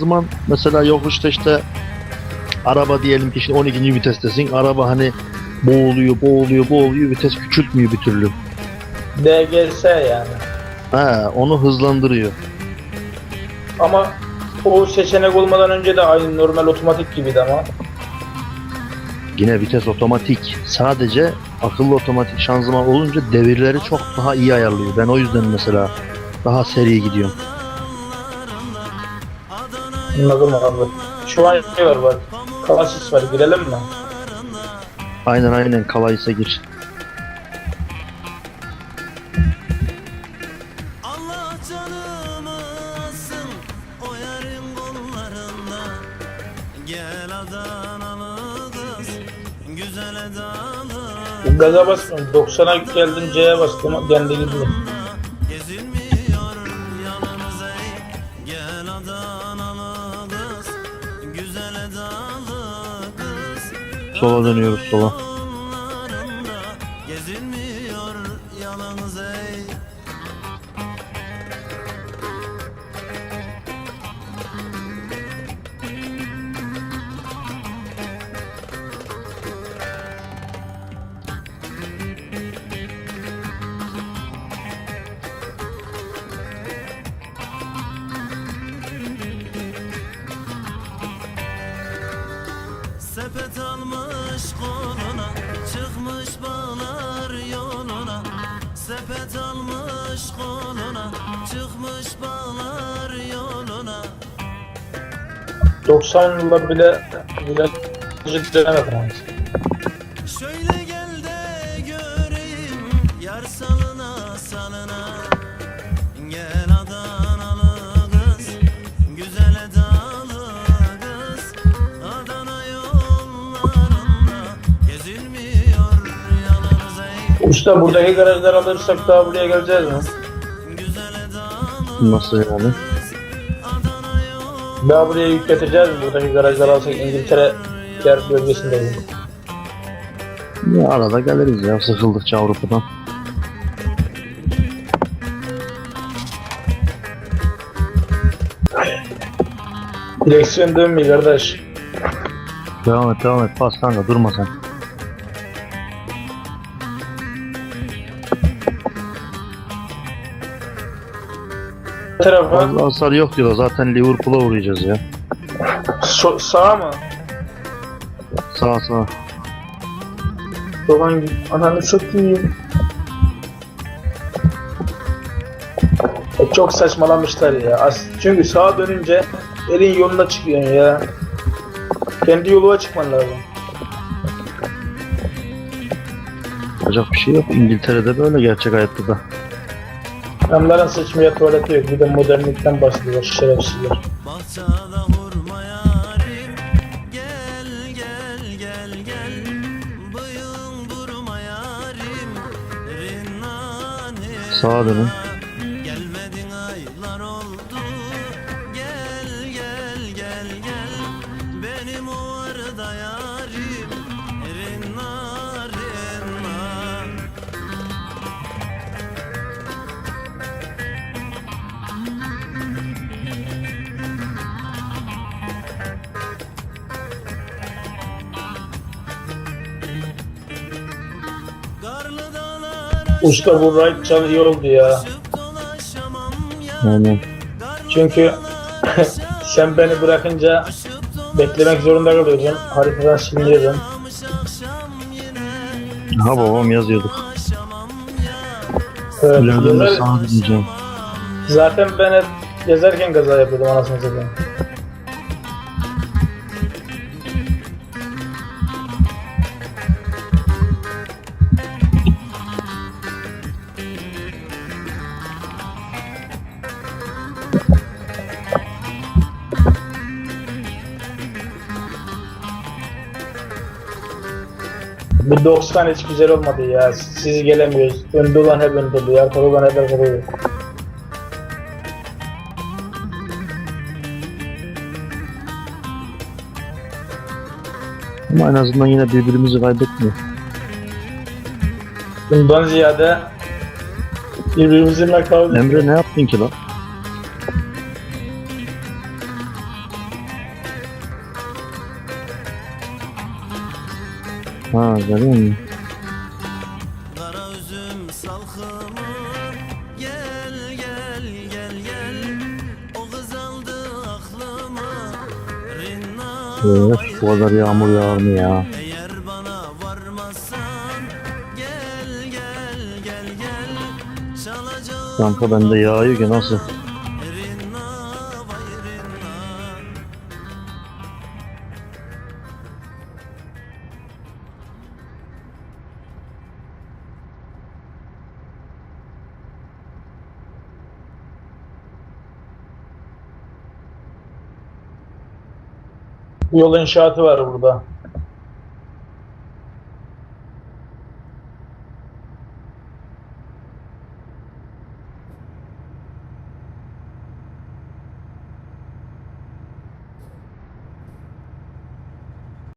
zaman mesela yokuşta işte araba diyelim ki işte 12. vitestesin. Araba hani boğuluyor, boğuluyor, boğuluyor. Vites küçültmüyor bir türlü. DGS yani. He, onu hızlandırıyor. Ama o seçenek olmadan önce de aynı normal otomatik gibiydi ama. Yine vites otomatik. Sadece akıllı otomatik şanzıman olunca devirleri çok daha iyi ayarlıyor. Ben o yüzden mesela daha seri gidiyorum. Anladım abi. Şu an şey var bak. Kalasis var girelim mi? Aynen aynen kalaysa gir. Gaza basmıyorum. 90'a geldim C'ye bastım. Kendi gidiyor. Sola dönüyoruz sola. Sepet almış koluna Çıkmış bağlar yoluna Sepet almış koluna Çıkmış bağlar yoluna 90 yıllar bile virajı dönemedim. abi. Şöyle gel de göreyim Yar salına salına Gel Usta buradaki garajlar alırsak daha buraya geleceğiz mi? Nasıl yani? Daha buraya yükleteceğiz mi? Buradaki garajlar alsak İngiltere yer bölgesindeyiz. Ya arada geliriz ya sıkıldıkça Avrupa'dan. Direksiyon dönmüyor kardeş. Devam et devam et bas kanka durma sen. tarafa hasar yok diyor zaten Liverpool'a uğrayacağız ya. so- sağa mı? Sağ sağ. Soğan ananı satayım. E, Çok saçmalamışlar ya. As çünkü sağa dönünce elin yoluna çıkıyorsun ya. Kendi yoluna çıkman lazım. Yapacak bir şey yok. İngiltere'de böyle gerçek hayatta da. Onların sıçmaya tuvaleti yok. Bir de modernlikten bahsediyor şerefsizler. Bahçada hurma yarim Gel gel gel gel Bıyığın durma yarim Rinnanim Sağa dönün. Usta bu ride çal iyi oldu ya. Çıkıp dolaşamam ya Aynen. Çünkü sen beni bırakınca beklemek zorunda kalıyordun. Haritadan siliniyordun. Ha babam yazıyorduk. Evet, zaten ben hep gezerken kaza yapıyordum anasını satayım. Bu 90 hiç güzel olmadı ya. Siz gelemiyoruz. Önde olan hep önde oluyor. Arkada olan hep arkada oluyor. Ama en azından yine birbirimizi kaybetmiyor. Bundan ziyade birbirimizin kavga Emre ne yaptın ki lan? Ha görüyor musun? Kara üzüm salkımı Gel gel gel gel O kız aldı aklımı Rinna Evet, bu kadar yağmur yağar mı ya? Eğer bana varmazsan Gel gel gel gel Çalacağım Kanka bende yağıyor ki nasıl? Yol inşaatı var burada.